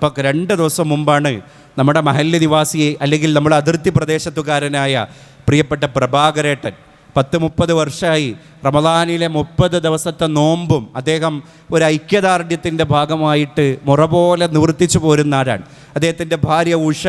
ഇപ്പോൾ രണ്ട് ദിവസം മുമ്പാണ് നമ്മുടെ മഹല്ല് നിവാസിയെ അല്ലെങ്കിൽ നമ്മുടെ അതിർത്തി പ്രദേശത്തുകാരനായ പ്രിയപ്പെട്ട പ്രഭാകരേട്ടൻ. പത്ത് മുപ്പത് വർഷമായി റമദാനിലെ മുപ്പത് ദിവസത്തെ നോമ്പും അദ്ദേഹം ഒരു ഐക്യദാർഢ്യത്തിന്റെ ഭാഗമായിട്ട് മുറ പോലെ നിവർത്തിച്ചു പോരുന്ന ആരാണ് അദ്ദേഹത്തിന്റെ ഭാര്യ ഉഷ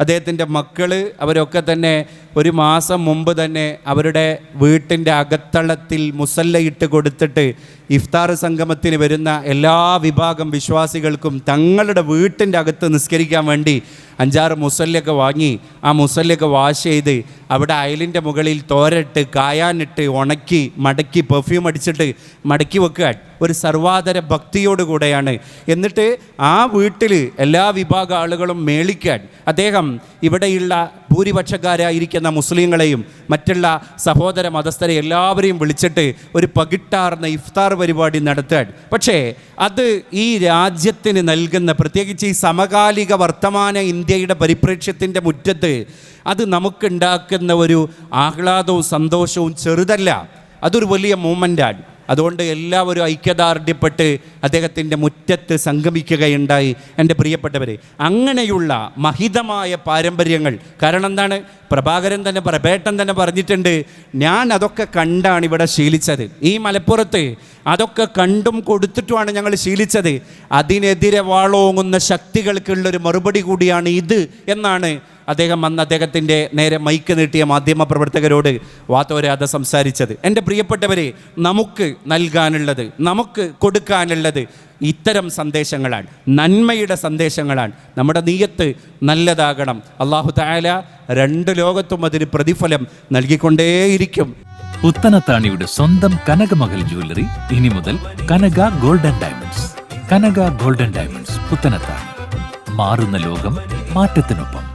അദ്ദേഹത്തിന്റെ മക്കൾ അവരൊക്കെ തന്നെ ഒരു മാസം മുമ്പ് തന്നെ അവരുടെ വീട്ടിന്റെ അകത്തളത്തിൽ മുസല്ലയിട്ട് കൊടുത്തിട്ട് ഇഫ്താർ സംഗമത്തിന് വരുന്ന എല്ലാ വിഭാഗം വിശ്വാസികൾക്കും തങ്ങളുടെ വീട്ടിന്റെ അകത്ത് നിസ്കരിക്കാൻ വേണ്ടി അഞ്ചാറ് മുസല്ലൊക്കെ വാങ്ങി ആ മുസല്ലൊക്കെ വാഷ് ചെയ്ത് അവിടെ അയലിന്റെ മുകളിൽ തോരട്ട് കായാനിട്ട് ഉണക്കി മടക്കി പെർഫ്യൂം അടിച്ചിട്ട് മടക്കി വെക്കുക ഒരു സർവാതര ഭക്തിയോടുകൂടെയാണ് എന്നിട്ട് ആ വീട്ടിൽ എല്ലാ വിഭാഗ ആളുകളും മേളിക്കാൻ അദ്ദേഹം ഇവിടെയുള്ള ഭൂരിപക്ഷക്കാരായിരിക്കുന്ന മുസ്ലിങ്ങളെയും മറ്റുള്ള സഹോദര മതസ്ഥരെ എല്ലാവരെയും വിളിച്ചിട്ട് ഒരു പകിട്ടാർന്ന ഇഫ്താർ പരിപാടി നടത്താൻ. പക്ഷേ അത് ഈ രാജ്യത്തിന് നൽകുന്ന പ്രത്യേകിച്ച് ഈ സമകാലിക വർത്തമാന ഇന്ത്യയുടെ പരിപ്രേക്ഷ്യത്തിന്റെ മുറ്റത്ത് അത് നമുക്കുണ്ടാക്കുന്ന ഒരു ആഹ്ലാദവും സന്തോഷവും ചെറുതല്ല. അതൊരു വലിയ മൂമെന്റാണ് അതുകൊണ്ട് എല്ലാവരും ഐക്യദാർഢ്യപ്പെട്ട് അദ്ദേഹത്തിന്റെ മുറ്റത്ത് സംഗമിക്കുകയുണ്ടായി. എന്റെ പ്രിയപ്പെട്ടവരെ അങ്ങനെയുള്ള മഹിതമായ പാരമ്പര്യങ്ങൾ കാരണം എന്താണ്? പ്രഭാകരൻ തന്നെ പ്രഭേട്ടൻ തന്നെ പറഞ്ഞിട്ടുണ്ട് ഞാൻ അതൊക്കെ കണ്ടാണ് ഇവിടെ ശീലിച്ചത്. ഈ മലപ്പുറത്ത് അതൊക്കെ കണ്ടും കൊടുത്തിട്ടുമാണ് ഞങ്ങൾ ശീലിച്ചത്. അതിനെതിരെ വാളോങ്ങുന്ന ശക്തികൾക്കുള്ളൊരു മറുപടി കൂടിയാണ് ഇത് എന്നാണ് അദ്ദേഹം അന്ന് അദ്ദേഹത്തിന്റെ നേരെ മൈക്ക് നീട്ടിയ മാധ്യമപ്രവർത്തകരോട് വാത്തോരാതെ സംസാരിച്ചത്. എന്റെ പ്രിയപ്പെട്ടവരെ നമുക്ക് നൽകാനുള്ളത് നമുക്ക് കൊടുക്കാനുള്ളത് ഇത്തരം സന്ദേശങ്ങളാണ്. നന്മയുടെ സന്ദേശങ്ങളാണ്. നമ്മുടെ നീയത്ത് നല്ലതാകണം. അള്ളാഹു തായാല രണ്ട് ലോകത്തും അതിന് പ്രതിഫലം നൽകിക്കൊണ്ടേയിരിക്കും. പുത്തനത്താണിയുടെ സ്വന്തം കനകമകൽ ജ്വല്ലറി ഇനി മുതൽ Kanaka golden diamonds. Kanaka golden diamonds Puthanathani. മാറുന്ന ലോകം മാറ്റത്തിനൊപ്പം.